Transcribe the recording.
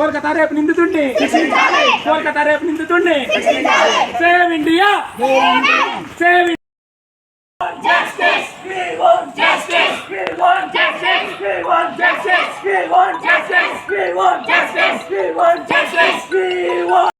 కోల్కతా రేపు నిందుతుండే కోల్కతా రేపు నిందుతుండే save India save Justice! We want justice! We want justice! We want justice! We want justice! We want justice! We want justice! We want